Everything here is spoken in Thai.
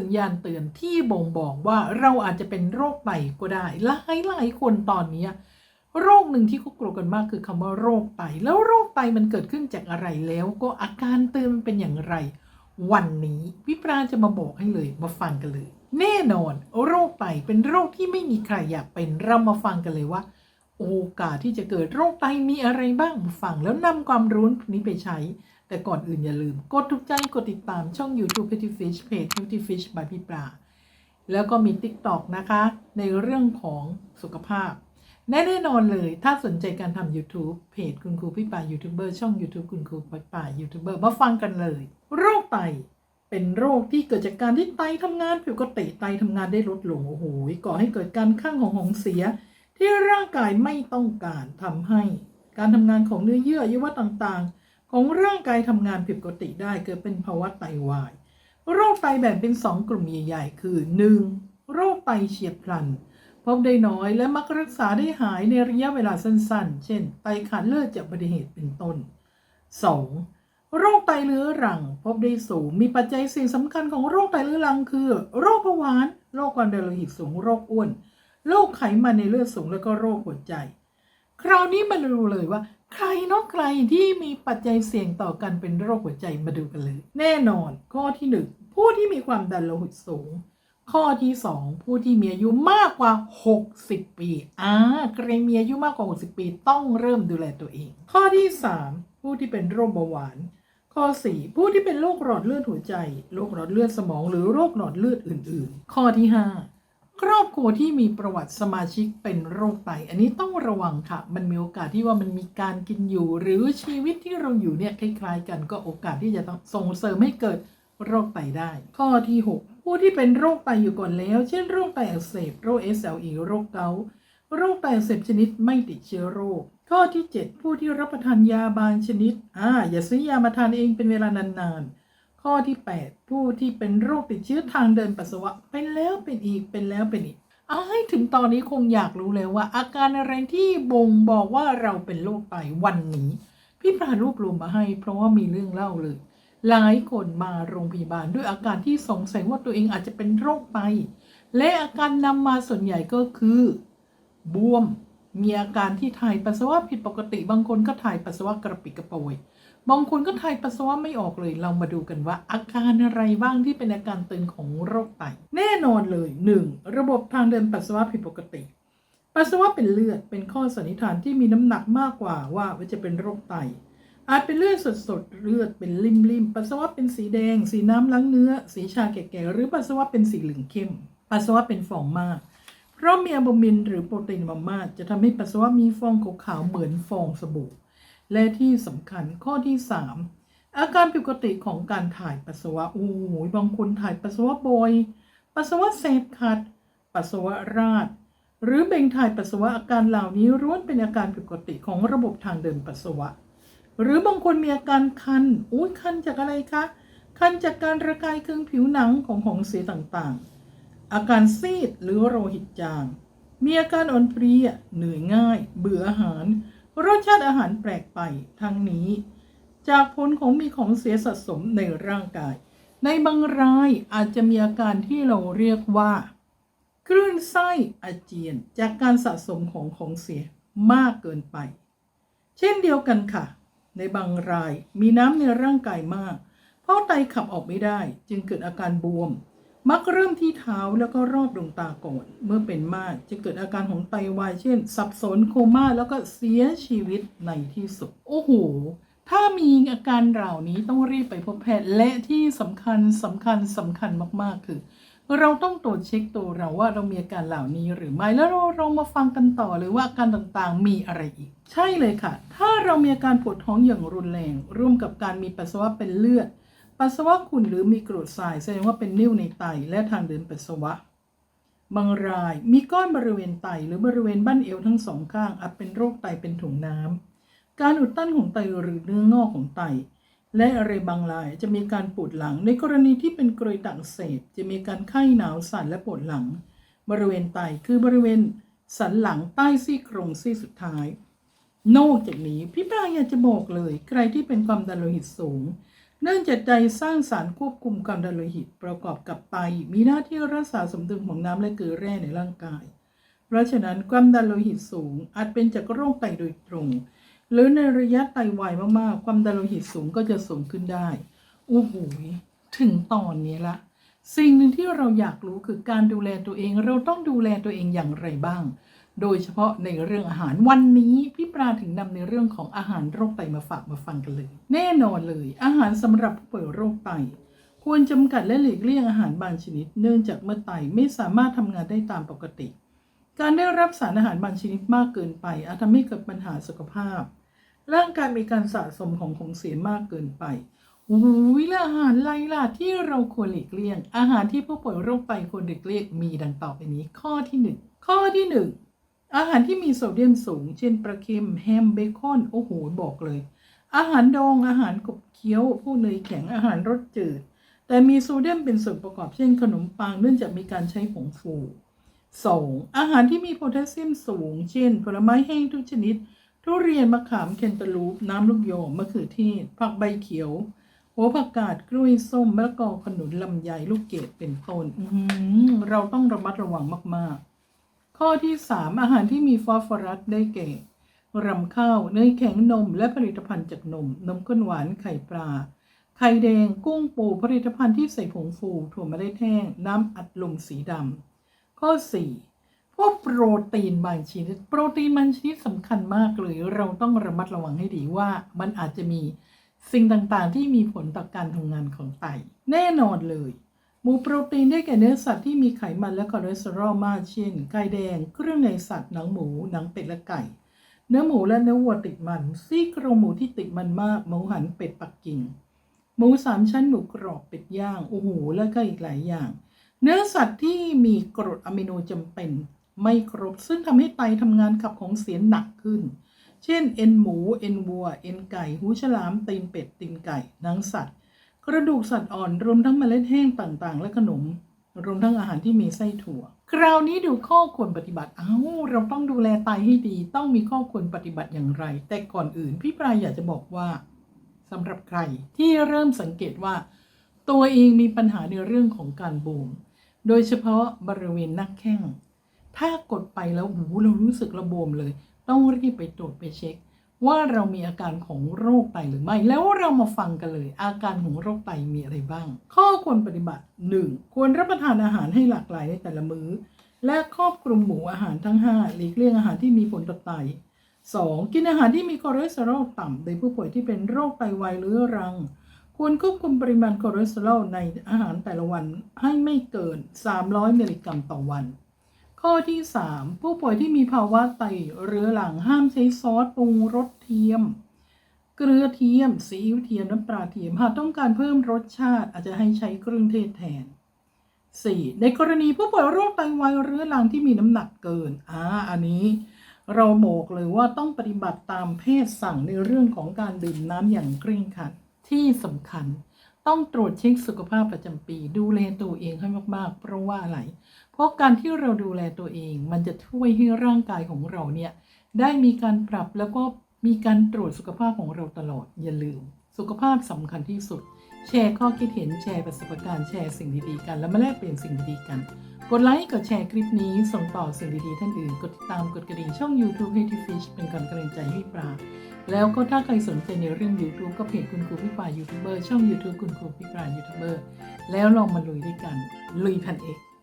สัญญาณเตือนที่บ่งบอกว่าเราอาจจะเป็นโรคไตก็ได้หลายหลายคนตอนนี้โรคหนึ่งที่เขากลัวกันมากคือคำว่าโรคไต แล้วโรคไตมันเกิดขึ้นจากอะไรแล้ว ก็อาการเตือนมันเป็นอย่างไร วันนี้พี่ปราจะมาบอกให้เลยมาฟังกันเลย แน่นอน โรคไตเป็นโรคที่ไม่มีใครอยากเป็นเรามาฟังกันเลยว่า โอกาสที่จะเกิดโรคไตมีอะไรบ้างมาฟังแล้วนำความรู้นี้ไปใช้ แต่ก่อนอื่นอย่าลืม กดถูกใจกดติดตามช่อง YouTube Petty Fish เพจ Petty Fish by พี่ปลาแล้วก็มี TikTok นะคะ ในเรื่องของสุขภาพ แน่นอนเลยถ้าสนใจการทำ YouTube เพจคุณครูพี่ป่ายูทูบเบอร์ช่อง YouTube คุณครูพี่ป่ายูทูบเบอร์มาฟังกันเลย โรคไตเป็นโรคที่เกิดจากการที่ไตทำงานผิดปกติไตทำงานได้ลดลงโอ้โหก่อให้เกิดการข้างของของเสีย ที่ร่างกายไม่ต้องการทำให้ การทำงานของเนื้อเยื่ออวัยวะต่างๆ ของร่างกายทำงานผิดปกติได้เกิดเป็นภาวะไตวาย โรคไตแบ่งเป็น 2 กลุ่มใหญ่ๆ คือ 1. โรคไตเฉียบพลัน พบได้น้อยและมักรักษาได้หายในระยะเวลาสั้นๆ เช่น ไตขาดเลือดจากอุบัติเหตุเป็นต้น 2. โรคไตเรื้อรัง พบได้สูง มีปัจจัยเสิ่ยงสำคัญของโรคไตเรื้อรังคือ โรคเบาหวาน โรคความดันโลหิตสูง โรคอ้วน โรคไขมันในเลือดสูง แล้วก็โรคหัวใจ คราวนี้มาดูเลยว่า ใครเนอกใครที่มีปัจจัยเสี่ยงต่อการเป็นโรคหัวใจมาดูกันเลย แน่นอน ข้อที่หนึ่งผู้ที่มีความดันโลหิตสูง ข้อที่ 2 ผู้ที่มีอายุมากกว่า 60 ปีอ่าใครมีอายุมากกว่า 60 ปี ต้องเริ่มดูแลตัวเอง ข้อที่ 3 ผู้ที่เป็นโรคเบาหวาน ข้อ 4 ผู้ที่เป็นโรคหลอดเลือดหัวใจโรคหลอดเลือดสมอง หรือโรคหลอดเลือดอื่น ๆ ข้อที่ 5 ครอบครัวที่มีประวัติสมาชิกเป็นโรคไต อันนี้ต้องระวังค่ะ มันมีโอกาสที่ว่ามันมีการกินอยู่ หรือชีวิตที่เราอยู่เนี่ยคล้ายๆ กันก็โอกาสที่จะต้องส่งเสริมให้เกิดโรคไตได้ ข้อที่ 6 ผู้ที่เป็นโรคไตอยู่ก่อนแล้ว เช่นโรคไตอักเสบโรค SLE โรคเกาต์โรคไตอักเสบชนิดไม่ติดเชื้อโรค ข้อที่ 7 ผู้ที่รับประทานยาบางชนิดอ่าอย่าซื้อยามาทานเองเป็นเวลานานๆ ข้อที่ 8 ผู้ที่เป็นโรคติดเชื้อทางเดินปัสสาวะเป็นแล้วเป็นอีกเป็นแล้วเป็นอีกเอ้ายถึงตอนนี้คงอยากรู้แล้วว่า อาการอะไรที่บ่งบอกว่าเราเป็นโรคไตวันนี้ พี่ปรารวบรวมมาให้ เพราะว่ามีเรื่องเล่าเลย หลายคนมาโรงพยาบาลด้วยอาการที่สงสัยว่าตัวเองอาจจะเป็นโรคไตและอาการนำมาส่วนใหญ่ก็คือบวมมีอาการที่ถ่ายปัสสาวะผิดปกติบางคนก็ถ่ายปัสสาวะกระปิดกระปอย บางคนก็ถ่ายปัสสาวะไม่ออกเลย เรามาดูกันว่า อาการอะไรบ้างที่เป็นอาการตึงของโรคไต แน่นอนเลย 1. ระบบทางเดินปัสสาวะผิดปกติ ปัสสาวะเป็นเลือดเป็นข้อสันนิษฐานที่มีน้ำหนักมากกว่าว่าจะเป็นโรคไต อาจเป็นเลือดสดๆ เลือดเป็นริมๆ ปัสสาวะเป็นสีแดง สีน้ำล้างเนื้อ สีชาแก่ๆ หรือปัสสาวะเป็นสีเหลืองเข้ม ปัสสาวะเป็นฟองมากเพราะมีอะลบูมินหรือโปรตีนมามากจะทำให้ปัสสาวะมีฟองขาวๆเหมือนฟองสบู่ และที่สำคัญข้อที่ 3 อาการผิดปกติของการถ่ายปัสสาวะโอ้โหบางคนถ่ายปัสสาวะบ่อยปัสสาวะเศษขัด ปัสสาวะราดหรือเบ่งถ่ายปัสสาวะอาการเหล่านี้ล้วนเป็นอาการผิดปกติของระบบทางเดินปัสสาวะ หรือบางคนมีอาการคันอุ้ยคันจากอะไรคะคันจากการระคายเคืองผิวหนังของของเสียต่างๆ อาการซีดหรือโรหิตจาง มีอาการอ่อนเพลียเหนื่อยง่าย เบื่ออาหาร รสชาติอาหารแปลกไปทั้งนี้ จากผลของมีของเสียสะสมในร่างกาย ในบางรายอาจจะมีอาการที่เราเรียกว่าคลื่นไส้อาเจียนจากการสะสมของของเสียมากเกินไป เช่นเดียวกันค่ะ ในบางรายมีน้ำในร่างกายมาก เพราะไตขับออกไม่ได้จึงเกิดอาการบวม มักเริ่มที่เท้าแล้วก็รอบดวงตาก่อน เมื่อเป็นมากจะเกิดอาการของไตวาย เช่น สับสนโคม่าแล้วก็เสียชีวิตในที่สุด โอ้โห ถ้ามีอาการเหล่านี้ต้องรีบไปพบแพทย์และที่สำคัญสำคัญสำคัญมากๆคือ เราต้องตรวจเช็คตัวเราว่าเรามีอาการเหล่านี้หรือไม่แล้วเราเรามาฟังกันต่อเลยว่าอาการต่างๆ มีอะไรอีก ใช่เลยค่ะ ถ้าเรามีอาการปวดท้องอย่างรุนแรง ร่วมกับการมีปัสสาวะเป็นเลือด ปัสสาวะขุ่นหรือมีกรดทรายแสดงว่าเป็นนิ่วในไตและทางเดินปัสสาวะ บางรายมีก้อนบริเวณไตหรือบริเวณบั้นเอวทั้งสองข้างอาจเป็นโรคไตเป็นถุงน้ำการอุดตันของไตหรือเนื้องอกของไต และอะไรบางรายจะมีการปวดหลัง ในกรณีที่เป็นกรวยต่างเสพจะมีการไข้หนาวสั่นและปวดหลัง บริเวณไตคือบริเวณสันหลังใต้ซี่โครงซี่สุดท้าย นอกจากนี้พี่ปลาอยากจะบอกเลย ใครที่เป็นความดันโลหิตสูง เนื่องจากใจสร้างสารควบคุมความดันโลหิตประกอบกับไตมีหน้าที่รักษาสมดุลของน้ำและเกลือแร่ในร่างกาย เพราะฉะนั้นความดันโลหิตสูง อาจเป็นจากโรคไตโดยตรง หรือในระยะไตวายมากๆ ความดันโลหิตสูงก็จะสูงขึ้นได้โอ้โหถึงตอนนี้ละสิ่งหนึ่งที่เราอยากรู้คือการดูแลตัวเอง เราต้องดูแลตัวเองอย่างไรบ้าง โดยเฉพาะในเรื่องอาหารวันนี้พี่ปราถึงนำในเรื่องของอาหารโรคไตมาฝากมาฟังกันเลย แน่นอนเลย อาหารสำหรับผู้ป่วยโรคไต ควรจำกัดและหลีกเลี่ยงอาหารบางชนิด เนื่องจากเมื่อไตไม่สามารถทำงานได้ตามปกติ การได้รับสารอาหารบางชนิดมากเกินไป อาจทำให้เกิดปัญหาสุขภาพ ร่างกายมีการสะสมของของเสียมากเกินไปอุ้ยและอาหารอะไรล่ะที่เราควรหลีกเลี่ยง อาหารที่ผู้ป่วยโรคไตควรหลีกเลี่ยงมีดังต่อไปนี้ ข้อที่หนึ่งข้อที่หนึ่ง อาหารที่มีโซเดียมสูง เช่นปลาเค็มแฮมเบคอนโอ้โหบอกเลย อาหารดองอาหารกบเคี้ยวพวกเนยแข็งอาหารรสจืด แต่มีโซเดียมเป็นส่วนประกอบเช่นขนมปังเนื่องจากมีการใช้ผงฟู 2. อาหารที่มีโพแทสเซียมสูง เช่น ผลไม้แห้งทุกชนิด ทุเรียนมะขามเคนตาลูป น้ำลูกโยมมะเขือเทศผักใบเขียวหัวผักกาดกล้วยส้มมะละกอขนุนลำไยลูกเกดเป็นต้นเราต้องระมัดระวังมากๆ ข้อที่ 3 อาหารที่มีฟอสฟอรัสได้แก่ รำข้าวเนยแข็งนม และผลิตภัณฑ์จากนม นมข้นหวานไข่ปลา ไข่แดงกุ้งปูผลิตภัณฑ์ที่ใส่ผงฟูถั่วเมล็ดแห้ง น้ำอัดลมสีดำข้อ 4 พวกโปรตีนบางชนิด โปรตีนบางชนิดสำคัญมากเลยเราต้องระมัดระวังให้ดีว่ามันอาจจะมีสิ่งต่างๆ ที่มีผลต่อการทำงานของไต แน่นอนเลย หมูโปรตีนได้แก่เนื้อสัตว์ที่มีไขมันและคอเลสเตอรอลมากเช่น ไก่แดง เครื่องในสัตว์ หนังหมู หนังเป็ดและไก่ เนื้อหมูและเนื้อวัวติดมัน ซี่โครงหมูที่ติดมันมาก หมูหันเป็ดปักกิ่ง หมูสามชั้น หมูกรอบ เป็ดย่าง โอ้โห แล้วก็อีกหลายอย่าง เนื้อสัตว์ที่มีกรดอะมิโนจำเป็น ไม่ครบ ซึ่งทำให้ไตทำงานขับของเสียหนักขึ้น เช่น เอ็นหมู เอ็นวัว เอ็นไก่ หูฉลาม ตีนเป็ด ตีนไก่ หนังสัตว์ กระดูกสัตว์อ่อนรวมทั้งเมล็ดแห้งต่างๆ และขนม รวมทั้งอาหารที่มีไส้ถั่ว คราวนี้ดูข้อควรปฏิบัติอ้า เราต้องดูแลไตให้ดี ต้องมีข้อควรปฏิบัติอย่างไร แต่ก่อนอื่นพี่ปลายอยากจะบอกว่าสำหรับใครที่เริ่มสังเกตว่า ตัวเองมีปัญหาในเรื่องของการบวม โดยเฉพาะบริเวณน้าแข้ง ถ้ากดไปแล้วหูเรารู้สึกระบวมเลย ต้องรีบไปตรวจไปเช็ค ว่าเรามีอาการของโรคไตหรือไม่ แล้วเรามาฟังกันเลย อาการของโรคไตมีอะไรบ้าง ข้อควรปฏิบัติ 1. ควรรับประทานอาหารให้หลากหลายในแต่ละมื้อ และครอบคลุมหมู่อาหารทั้ง 5 หลีกเลี่ยงอาหารที่มีผลต่อไต 2. กินอาหารที่มีคอเลสเตอรอลต่ำโดยผู้ป่วยที่เป็นโรคไตวายเรื้อรัง ควรควบคุมปริมาณคอเลสเตอรอลในอาหารแต่ละวันให้ไม่เกิน 300 มิลลิกรัมต่อวัน ข้อที่ 3 ผู้ป่วยที่มีภาวะไตเรื้อรังห้ามใช้ซอสปรุงรสเทียม เกลือเทียมซีอิ๊วเทียมน้ำปลาเทียมหากต้องการเพิ่มรสชาติอาจจะให้ใช้เครื่องเทศแทน 4. ในกรณีผู้ป่วยโรคไตวายเรื้อรังที่มีน้ำหนักเกินอ่าอันนี้เราบอกเลยว่าต้องปฏิบัติตามแพทย์สั่งในเรื่องของการดื่มน้ำอย่างเคร่งครัดที่สำคัญ ต้องตรวจเช็คสุขภาพประจำปี ดูแลตัวเองให้มาก ๆ เพราะว่าอะไร เพราะการที่เราดูแลตัวเอง มันจะช่วยให้ร่างกายของเราเนี่ยได้มีการปรับแล้วก็มีการตรวจสุขภาพของเราตลอดอย่าลืม สุขภาพสำคัญที่สุด แชร์ข้อคิดเห็นแชร์ประสบการณ์แชร์สิ่งดีๆกัน แล้วมาแลกเปลี่ยนสิ่งดีๆกัน กดไลค์กดแชร์คลิปนี้ส่งต่อสิ่งดีๆท่านอื่น กดติดตามกดกระดิ่งช่อง YouTube ให้ทีฟิชเป็นกำลังใจให้ปลาแล้วก็ถ้าใครสนใจในเรื่อง YouTube ก็เพจคุณครูพี่ปลายูทูบเบอร์ช่อง YouTube คุณครูพี่ปลายูทูบเบอร์แล้วลองมาลุยด้วยกันลุยพันเอก